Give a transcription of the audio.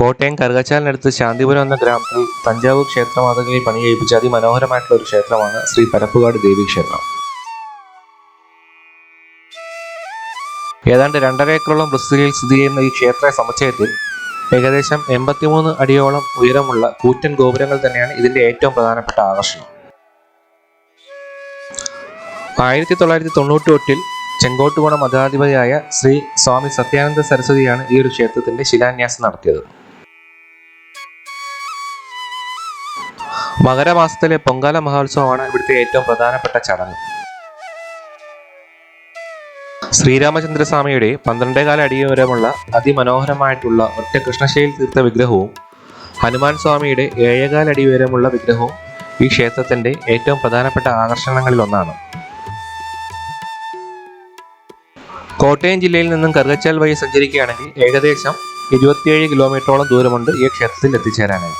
കോട്ടയം കറുകച്ചാലിനടുത്ത് ശാന്തിപുരം എന്ന ഗ്രാമത്തിൽ തഞ്ചാവൂർ ക്ഷേത്രമാതകളിൽ പണി കഴിപ്പിച്ച അതിമനോഹരമായിട്ടുള്ള ഒരു ക്ഷേത്രമാണ് ശ്രീ പരപ്പുകാട് ദേവി ക്ഷേത്രം. ഏതാണ്ട് രണ്ടര ഏക്കറോളം വിസ്തൃതിയിൽ സ്ഥിതി ചെയ്യുന്ന ഈ ക്ഷേത്ര സമുച്ചയത്തിൽ ഏകദേശം എൺപത്തിമൂന്ന് അടിയോളം ഉയരമുള്ള കൂറ്റൻ ഗോപുരങ്ങൾ തന്നെയാണ് ഇതിന്റെ ഏറ്റവും പ്രധാനപ്പെട്ട ആകർഷണം. ആയിരത്തി തൊള്ളായിരത്തി തൊണ്ണൂറ്റി എട്ടിൽ ചെങ്കോട്ടുകോണ മഠാധിപതിയായ ശ്രീ സ്വാമി സത്യാനന്ദ സരസ്വതിയാണ് ഈ ഒരു ക്ഷേത്രത്തിന്റെ ശിലാന്യാസം നടത്തിയത്. മകരമാസത്തിലെ പൊങ്കാല മഹോത്സവമാണ് ഇവിടുത്തെ ഏറ്റവും പ്രധാനപ്പെട്ട ചടങ്ങ്. ശ്രീരാമചന്ദ്രസ്വാമിയുടെ പന്ത്രണ്ടേകാല അടിയോരമുള്ള അതിമനോഹരമായിട്ടുള്ള ഒറ്റ കൃഷ്ണശൈൽ തീർത്ത വിഗ്രഹവും ഹനുമാൻ സ്വാമിയുടെ ഏഴേകാല അടി ഉയരമുള്ള വിഗ്രഹവും ഈ ക്ഷേത്രത്തിന്റെ ഏറ്റവും പ്രധാനപ്പെട്ട ആകർഷണങ്ങളിൽ ഒന്നാണ് കോട്ടയം ജില്ലയിൽ നിന്നും കറുകച്ചാൽ വഴി സഞ്ചരിക്കുകയാണെങ്കിൽ ഏകദേശം ഇരുപത്തിയേഴ് കിലോമീറ്ററോളം ദൂരമുണ്ട് ഈ ക്ഷേത്രത്തിൽ എത്തിച്ചേരാനായി.